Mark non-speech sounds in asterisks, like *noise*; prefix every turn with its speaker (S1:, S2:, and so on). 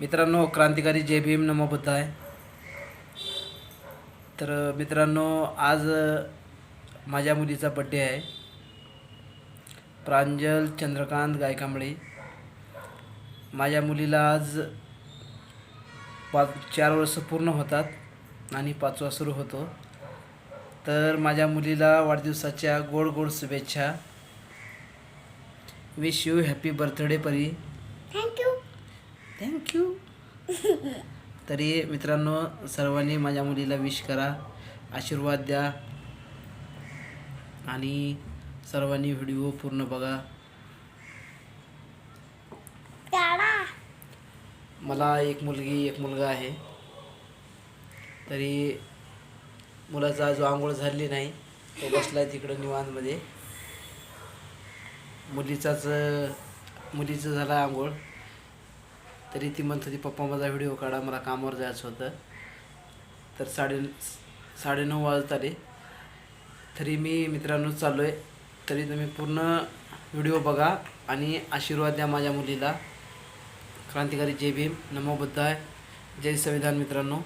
S1: मित्रांनो क्रांतिकारी जय भीम नमो आहे तर मित्रांनो आज माझ्या मुलीचा बड्डे आहे. प्रांजल चंद्रकांत गायकांबळे. माझ्या मुलीला आज पाच चार वर्ष पूर्ण होतात आणि पाचवा सुरू होतो. तर माझ्या मुलीला वाढदिवसाच्या गोड गोड शुभेच्छा. Wish you happy birthday Pari.
S2: Thank you
S1: thank you *laughs* तरी मित्रांनो सर्वांनी माझ्या मुलीला विश करा आशीर्वाद द्या. आणि सर्वांनी व्हिडिओ पूर्ण बघा. मला एक मुलगी एक मुलगा आहे. तरी मुलाचा जो आंघोळ झाली नाही तो बसला आहे तिकडं निवांतमध्ये. मुलीचाच मुलीचं झालं आंघोळ. तरी ती म्हणत होती पप्पा माझा व्हिडिओ काढा मला कामावर जायचं होतं. तर साडे साडेनऊ वाजत आले. तरी मी मित्रांनो चाललो आहे तरी तुम्ही पूर्ण व्हिडिओ बघा आणि आशीर्वाद द्या माझ्या मुलीला. क्रांतिकारी जय भीम. नमो बुद्धाय. जय संविधान मित्रांनो.